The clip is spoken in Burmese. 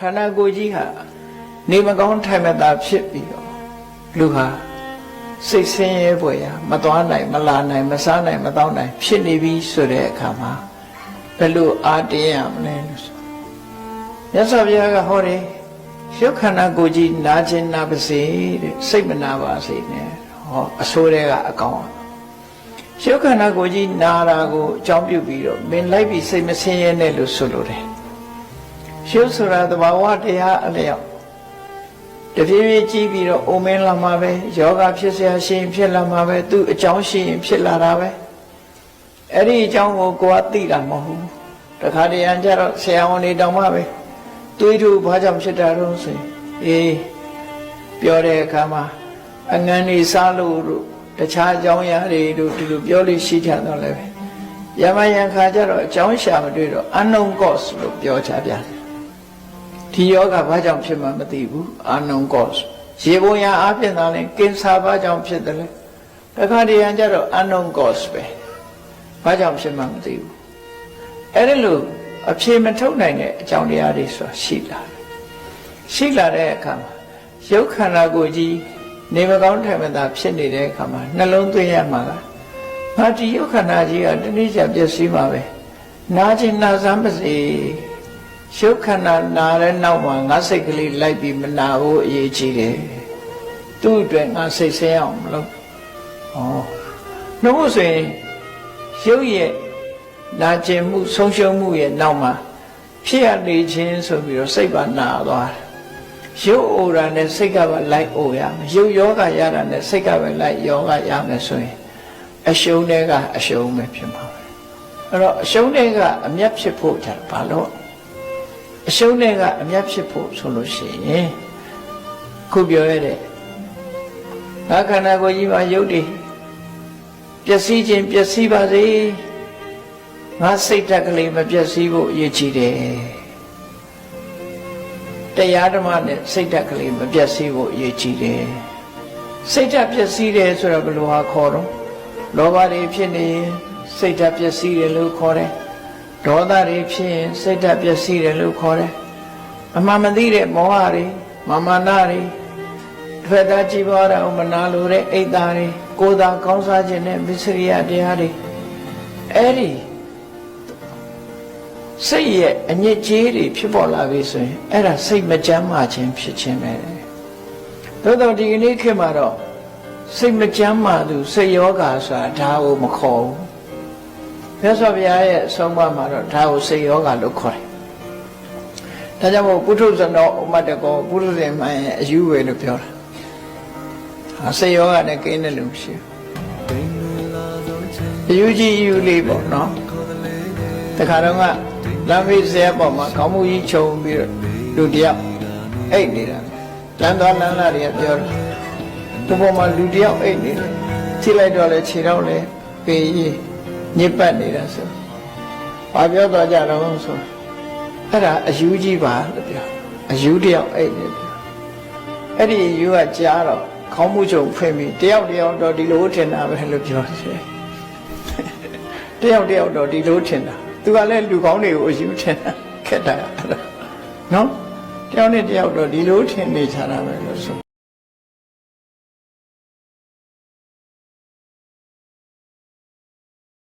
ခန္ဓာကိုယ်ကြီးဟာနေမကောင်းထိုင်မသာဖြစ်ပြီးတော့လူဟာစိတ်ဆင်းရဲပွေရမသွားနိုင်မလာနိုင်မစားနိုင်မတော့နိုင် ဖြစ်နေပြီဆိုတဲ့အခါမှာဘယ်လိုအားတင်းရမလဲလို့ဆိုမြတ်စွာဘုရားကဟောတယ်ရုပ်ခန္ဓာကိုယ်ကြီးနာခြင်းနာပါစေတဲ့စိတ်မနာပါစေနဲ့ဟောအဆိုးတွေကအကောင်ရုပ်ခန္ဓာကိုယ်ကြီးနာတာကိုအကြောင်းပြုပြီးတော့မင်းလိုက်ပြီးစိတ်မဆင်းရဲနဲ့လို့ဆိုလိုတယ် ရုပ်ဆိုတာသဘာဝတရားအလျောက်တဖြည်းဖြည်းကြီးပြီးတော့အိုမင်းလာမှာပဲယောဂဖြစ်เสียရှိရင်ဖြစ်လာမှာပဲသူအကြောင်းရှိရင်ဖြစ်လာတာပဲအဲ့ဒီအကြောင်းကိုကိုယ်ကသိတာမဟုတ်ဘူးတခါတည်းရကြတော့ဆရာဝန်တွေတောင်းမှပဲတွေးထူဘာကြောင့်ဖြစ်တာတော့ဆိုရင်အေးပြောတဲ့အခါမှာအငန်းနေစားလို့တို့တခြားအကြောင်းအရာတွေတို့ဒီလိုပြောလို့ရှိကြတော့လည်းပဲယမယံခါကျတော့အကြောင်းရှာမတွေ့တော့ unknown cause လို့ပြောချပြတယ် ဒီယောဂဘာကြောင့်ဖြစ်မှမသိဘူး unknown cause ရေပုံရအားဖြင့်သာလဲကင်ဆာဘာကြောင့်ဖြစ်တယ်လဲတခါတည်းရန်ကျတော့ unknown cause ပဲဘာကြောင့်ဖြစ်မှမသိဘူးအဲ့ဒီလိုအဖြေမထုတ်နိုင်တဲ့အကြောင်းတရားတွေဆိုတာရှိလာတယ်ရှိလာတဲ့အခါမှာရုပ်ခန္ဓာကိုယ်ကြီးနေမကောင်းထိုင်မသာဖြစ်နေတဲ့အခါမှာနှလုံးသွင်းရမှာကငါဒီရုပ်ခန္ဓာကြီးကတနည်းချပျက်စီးမှာပဲနာခြင်းနာစမ်းပါစေ ရုပ်ခန္ဓာနာတဲ့နောက်မှာငါစိတ်ကလေးလိုက်ပြီးမနာဖို့အရေးကြီးတယ်သူ့အတွက်ငါစိတ်ဆင်းအောင်မလုပ်ဩနှုတ်ဆိုရင်ရုပ်ရဲ့နာကျင်မှုဆုံးရှုံးမှုရဲ့နောက်မှာဖြစ်ရနေခြင်းဆိုပြီးတော့စိတ်ပါနာသွားတယ်ရုပ်အိုတာနဲ့စိတ်ကပဲလိုက်အိုရမယ်ရုပ်ယောဂရတာနဲ့စိတ်ကပဲလိုက်ယောဂရမယ်ဆိုရင်အရှုံးတွေကအရှုံးပဲဖြစ်မှာပဲအဲ့တော့အရှုံးတွေကအမျက်ဖြစ်ဖို့ကြဘာလို့ အရှုံးတွေကအမျက်ဖြစ်ဖို့ဆိုလို့ရှိရင်ခုပြောရတဲ့ငါခန္ဓာကိုယ်ကြီးမှာရုပ်တွေပျက်စီးခြင်းပျက်စီးပါစေငါစိတ်ဓာတ်ကလေးမပျက်စီးဖို့အရေးကြီးတယ်တရားဓမ္မနဲ့စိတ်ဓာတ်ကလေးမပျက်စီးဖို့အရေးကြီးတယ်စိတ်ဓာတ်ပျက်စီးတယ်ဆိုတော့ဘယ်လိုဟာခေါ်တော့လောဘတွေဖြစ်နေရင်စိတ်ဓာတ်ပျက်စီးတယ်လို့ခေါ်တယ် ဒေါသတွေဖြစ်ရင်စိတ်ဓာတ်ပျက်စီးတယ်လို့ခေါ်တယ်အမှန်မသိတဲ့မောဟတွေမာမနာတွေတစ်ဖက်သားကြည်ပွားတာမနာလိုတဲ့အိတ်သားတွေကိုယ်သာကောင်းစားခြင်းနဲ့မစ္စရိယတရားတွေအဲ့ဒီစိတ်ရဲ့အညစ်အကြေးတွေဖြစ်ပေါ်လာပြီဆိုရင်အဲ့ဒါစိတ်မကြမ်းမာခြင်းဖြစ်ခြင်းပဲသို့တော့ဒီကနေ့ခေတ်မှာတော့စိတ်မကြမ်းမာသူစိတ်ယောဂါဆိုတာဒါကိုမခေါ်ဘူး မြတ်စွာဘုရားရဲ့အဆုံးအမမှာတော့ဒါကိုစိတ်ယောဂါလို့ခေါ်တယ်ဒါကြောင့်မို့ပုထုဇဏောဥမတ္တကောပုထုဇဉ်မှန်ရဲ့အယူပဲလို့ပြောတာဟာစိတ်ယောဂါနဲ့ကိန်းတယ်လို့မရှိဘူးအယူကြီးအယူလေးပေါ့နော်တခါတော့ကလမ်းမေးဆဲပေါ်မှာခေါင်းမူကြီးခြုံပြီးတော့လူတယောက်အိတ်နေတာလမ်းသွားလမ်းလာတွေကပြောတယ်ဒီပေါ်မှာလူတယောက်အိတ်နေတယ်ထိလိုက်တော့လေခြေတော့လေပေကြီးည စ်ပတ်နေတာဆိုဘာပြောတော့ကြတော့ဆိုအဲ့ဒါအယူကြီးပါလို့ပြောအယူတယောက်အိတ်နေတယ်အဲ့ဒီယူကကြားတော့ခေါင်းမူချုံဖွင့်ပြီးတယောက်တယောက်တော့ဒီလိုထင်တာပဲလို့ပြောတယ်တယောက်တယောက်တော့ဒီလိုထင်တာသူကလည်းလူကောင်းတွေကိုအယူထင်တာခက်တာနော်တယောက်နဲ့တယောက်တော့ဒီလိုထင်နေကြတာပဲလို့ဆို